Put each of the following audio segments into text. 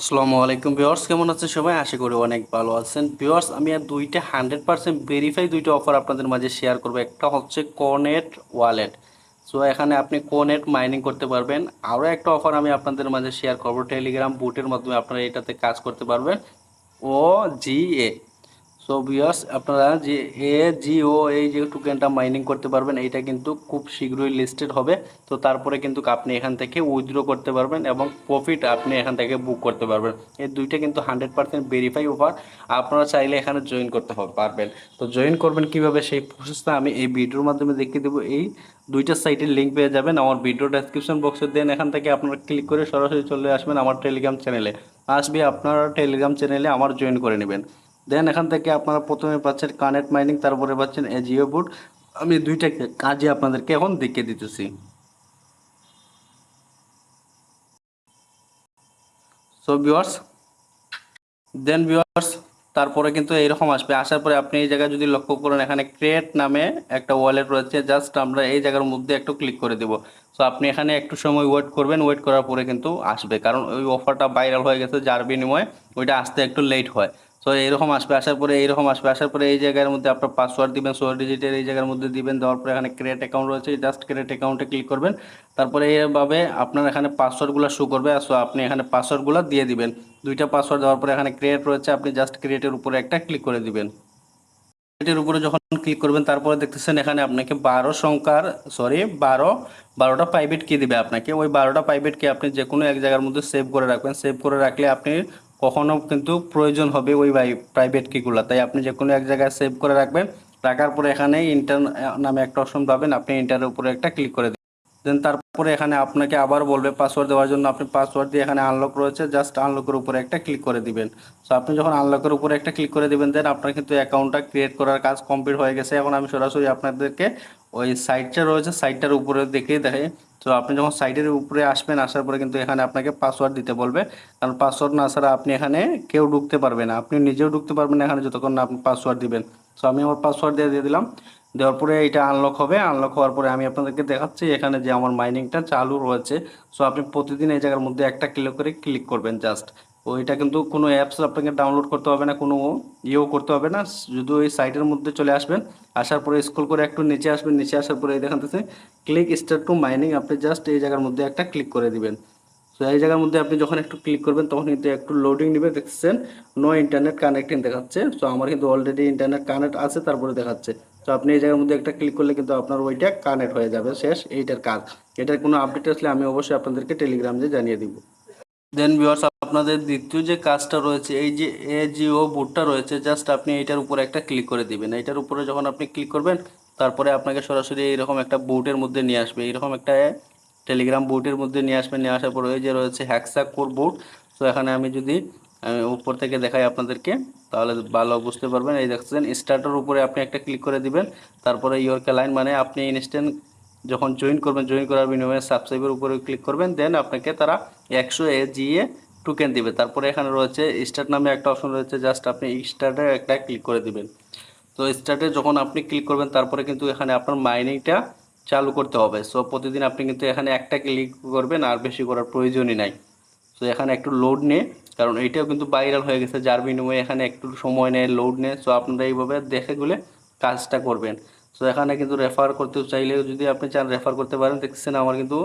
আসসালামু আলাইকুম ভিউয়ার্স, কেমন আছেন সবাই? আশা করি অনেক ভালো আছেন। ভিউয়ার্স, আমি আর দুইটা হান্ড্রেড পার্সেন্ট ভেরিফাই দুইটা অফার আপনাদের মাঝে শেয়ার করব। একটা হচ্ছে কোনেট ওয়ালেট সো এখানে আপনি কোনেট মাইনিং করতে পারবেন। আরও একটা অফার আমি আপনাদের মাঝে শেয়ার করব। টেলিগ্রাম বুটের মাধ্যমে আপনারা এটাতে কাজ করতে পারবেন। ও জি এ সো ভিউয়ার্স আপনারা যে এ জি ও এই যে টোকেনটা মাইনিং করতে পারবেন, এইটা কিন্তু খুব শীঘ্রই লিস্টেড হবে। তো তারপরে কিন্তু আপনি এখান থেকে উইথড্র করতে পারবেন এবং প্রফিট আপনি এখান থেকে বুক করতে পারবেন। এই দুইটা কিন্তু হান্ড্রেড পার্সেন্ট ভেরিফাই অফার আপনারা চাইলে এখানে জয়েন করতে পারবেন। তো জয়েন করবেন কীভাবে সেই প্রসেসটা আমি এই ভিডিওর মাধ্যমে দেখিয়ে দেবো। এই দুইটা সাইটের লিঙ্ক পেয়ে যাবেন। আমার ভিডিও ডেসক্রিপশন বক্সে দেন। এখান থেকে আপনারা ক্লিক করে সরাসরি চলে আসবেন আমার টেলিগ্রাম চ্যানেলে আসবে আপনারা টেলিগ্রাম চ্যানেলে আমার জয়েন করে নেবেন। দেন এখান থেকে আপনারা প্রথমে পাচ্ছেন কানেক্ট মাইনিং তারপরে পাচ্ছেন এজিও বুট আমি দুইটা কাজে আপনাদেরকে এখন দেখিয়ে দিতেছি। সো ভিউয়ার্স দেন ভিউয়ার্স তারপরে কিন্তু এইরকম আসবে। আসার পরে আপনি এই জায়গায় যদি লক্ষ্য করেন, এখানে ক্রিয়েট নামে একটা ওয়ালেট রয়েছে। জাস্ট আমরা এই জায়গার মধ্যে একটু ক্লিক করে দেব। সো আপনি এখানে একটু সময় ওয়েট করবেন। ওয়েট করার পরে কিন্তু আসবে। কারণ ওই অফারটা ভাইরাল হয়ে গেছে, যার বিনিময়ে ওইটা আসতে একটু লেট হয়। সো এইরকম আসবে, আসার পরে এইরকম আসবে, আসার পরে এই জায়গার মধ্যে আপনার পাসওয়ার্ড দিবেন ষোলো ডিজিটের এই জায়গার মধ্যে দিবেন, দেওয়ার পরে এখানে ক্রিয়েট অ্যাকাউন্ট রয়েছে জাস্ট ক্রিয়েট অ্যাকাউন্টে ক্লিক করবেন, তারপরে এইভাবে আপনার এখানে পাসওয়ার্ডগুলো শো করবে সো আপনি এখানে পাসওয়ার্ডগুলো দিয়ে দিবেন। দুইটা পাসওয়ার্ড দেওয়ার পরে এখানে ক্রিয়েট রয়েছে, আপনি জাস্ট ক্রিয়েটের উপরে একটা ক্লিক করে দিবেন। ক্রিয়েটের উপরে যখন ক্লিক করবেন, তারপরে দেখতেছেন এখানে আপনাকে বারো সংখ্যার সরি বারো, বারোটা প্রাইভেট কি দিবে আপনাকে। ওই বারোটা প্রাইভেট কি আপনি যে কোনো এক জায়গার মধ্যে সেভ করে রাখবেন। সেভ করে রাখলে আপনি কখনো কিন্তু প্রয়োজন হবে ওই প্রাইভেট কিগুলো তাই আপনি যে কোনো এক জায়গায় সেভ করে রাখবেন, রাখার পরে এখানে ইন্টার নামে একটা অপশন পাবেন, আপনি ইন্টারের উপরে একটা ক্লিক করে দেন তারপরে এখানে আপনাকে আবার বলবে পাসওয়ার্ড দেওয়ার জন্য আপনি পাসওয়ার্ড দিয়ে এখানে আনলক রয়েছে জাস্ট আনলকের উপরে একটা ক্লিক করে দিবেন। সো আপনি যখন আনলকের উপরে একটা ক্লিক করে দিবেন দেন আপনার কিন্তু অ্যাকাউন্টটা ক্রিয়েট করার কাজ কমপ্লিট হয়ে গেছে। এখন আমি সরাসরি আপনাদেরকে ওই সাইটটা রয়েছে সাইটটার উপরে দেখেই। দেখে তো আপনি যখন সাইটের উপরে আসবেন, আসার পরে কিন্তু এখানে আপনাকে পাসওয়ার্ড দিতে বলবে। কারণ পাসওয়ার্ড না ছাড়া আপনি এখানে কেউ ঢুকতে পারবে না। আপনি নিজেও ঢুকতে পারবেন না এখানে যতক্ষণ না আপনি পাসওয়ার্ড দিবেন। সো আমি আমার পাসওয়ার্ড দিয়ে দিয়ে দিলাম। দেওয়ার পরে এটা আনলক হবে। আনলক হওয়ার পরে আমি আপনাদেরকে দেখাচ্ছি এখানে যে আমার মাইনিংটা চালু রয়েছে। সো আপনি প্রতিদিন এই জায়গার মধ্যে একটা ক্লিক করে ক্লিক করবেন জাস্ট ওইটা কিন্তু কোনো অ্যাপস আপনাকে ডাউনলোড করতে হবে না, কোনো ইয়েও করতে হবে না। শুধু ওই সাইটের মধ্যে চলে আসবেন, আসার পরে স্কুল করে একটু নিচে আসবেন, নিচে আসার পরে এই দেখাতেছে ক্লিক স্টার্ট টু মাইনিং আপনি জাস্ট এই জায়গার মধ্যে একটা ক্লিক করে দিবেন। তো এই জায়গার মধ্যে আপনি যখন একটু ক্লিক করবেন, তখন কিন্তু একটু লোডিং নেবে দেখছেন নো ইন্টারনেট কানেক্টিং দেখাচ্ছে। তো আমার কিন্তু অলরেডি ইন্টারনেট কানেক্ট আছে, তারপরে দেখাচ্ছে। তো আপনি এই জায়গার মধ্যে একটা ক্লিক করলে কিন্তু আপনার ওইটা কানেক্ট হয়ে যাবে, শেষ, এইটার কাজ। এটার কোনো আপডেট আসলে আমি অবশ্যই আপনাদেরকে টেলিগ্রামে জানিয়ে দিব। দেন ভিউয়ার্স আপনাদের দ্বিতীয় যে কাজটা রয়েছে, এই যে এ জিও বুটটা রয়েছে জাস্ট আপনি এইটার উপরে একটা ক্লিক করে দিবেন। এইটার উপরে যখন আপনি ক্লিক করবেন, তারপরে আপনাকে সরাসরি এইরকম একটা বুটের মধ্যে নিয়ে আসবে। এইরকম একটা টেলিগ্রাম বুটের মধ্যে নিয়ে আসবেন, নিয়ে আসার পরে ওই যে রয়েছে হ্যাকসা কোর বুট তো এখানে আমি যদি, আমি উপর থেকে দেখাই আপনাদেরকে, তাহলে ভালো বুঝতে পারবেন। এই দেখছেন স্টার্টার উপরে আপনি একটা ক্লিক করে দিবেন। তারপরে ইয়োর লাইন মানে আপনি ইনস্ট্যান্ট যখন জয়েন করবেন জয়েন করার বিনিময়ে সাবস্ক্রাইবের উপরে ক্লিক করবেন। দেন আপনাকে তারা একশো এ জিএ টোকেন দিবে। তারপরে এখানে রয়েছে স্টার্ট নামে একটা অপশন রয়েছে জাস্ট আপনি স্টার্টে একটা ক্লিক করে দিবেন। তো স্টার্টে যখন আপনি ক্লিক করবেন, তারপরে কিন্তু এখানে আপনার মাইনিংটা চালু করতে হবে। সো প্রতিদিন আপনি কিন্তু এখানে একটা ক্লিক করবেন, আর বেশি করার প্রয়োজনই নাই। তো এখানে একটু লোড নেই কারণ এইটাও কিন্তু ভাইরাল হয়ে গেছে, যার বিনিময়ে এখানে একটু সময় নেয় লোড নেয়। সো আপনারা এইভাবে দেখে গুলে কাজটা করবেন। সো এখানে কিন্তু রেফার করতে চাইলে যদি আপনি চান রেফার করতে পারেন, দেখছেন আমার কিন্তু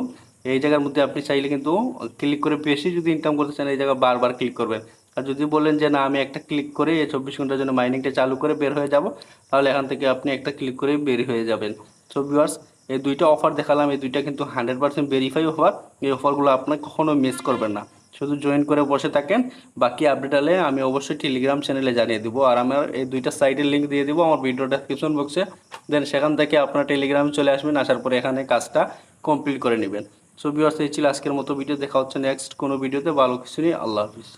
এই জায়গার মধ্যে আপনি চাইলে কিন্তু ক্লিক করে বেশি যদি ইনকাম করতে চান, এই জায়গায় বারবার ক্লিক করবেন। আর যদি বলেন যে, না, আমি একটা ক্লিক করে এই চব্বিশ ঘণ্টার জন্য মাইনিংটা চালু করে বের হয়ে যাব, তাহলে এখান থেকে আপনি একটা ক্লিক করে বের হয়ে যাবেন। সো ভিউয়ার্স এই দুইটা অফার দেখালাম, এই দুইটা কিন্তু হান্ড্রেড পার্সেন্ট ভেরিফাই অফার এই অফারগুলো আপনি কখনো মিস করবেন না। শুধু জয়েন করে বসে থাকেন, বাকি আপডেট হলে আমি অবশ্যই টেলিগ্রাম চ্যানেলে জানিয়ে দেবো। আর আমার এই দুইটা সাইটের লিঙ্ক দিয়ে দেবো আমার ভিডিও ডেসক্রিপশন বক্সে দেন সেখান থেকে আপনার টেলিগ্রামে চলে আসবেন, আসার পরে এখানে কাজটা কমপ্লিট করে নেবেন। সো বিয়ার্স এই ছিল আজকের মতো ভিডিও দেখা হচ্ছে নেক্সট কোনো ভিডিওতে ভালো কিছু নিয়ে আল্লাহ হাফিজ।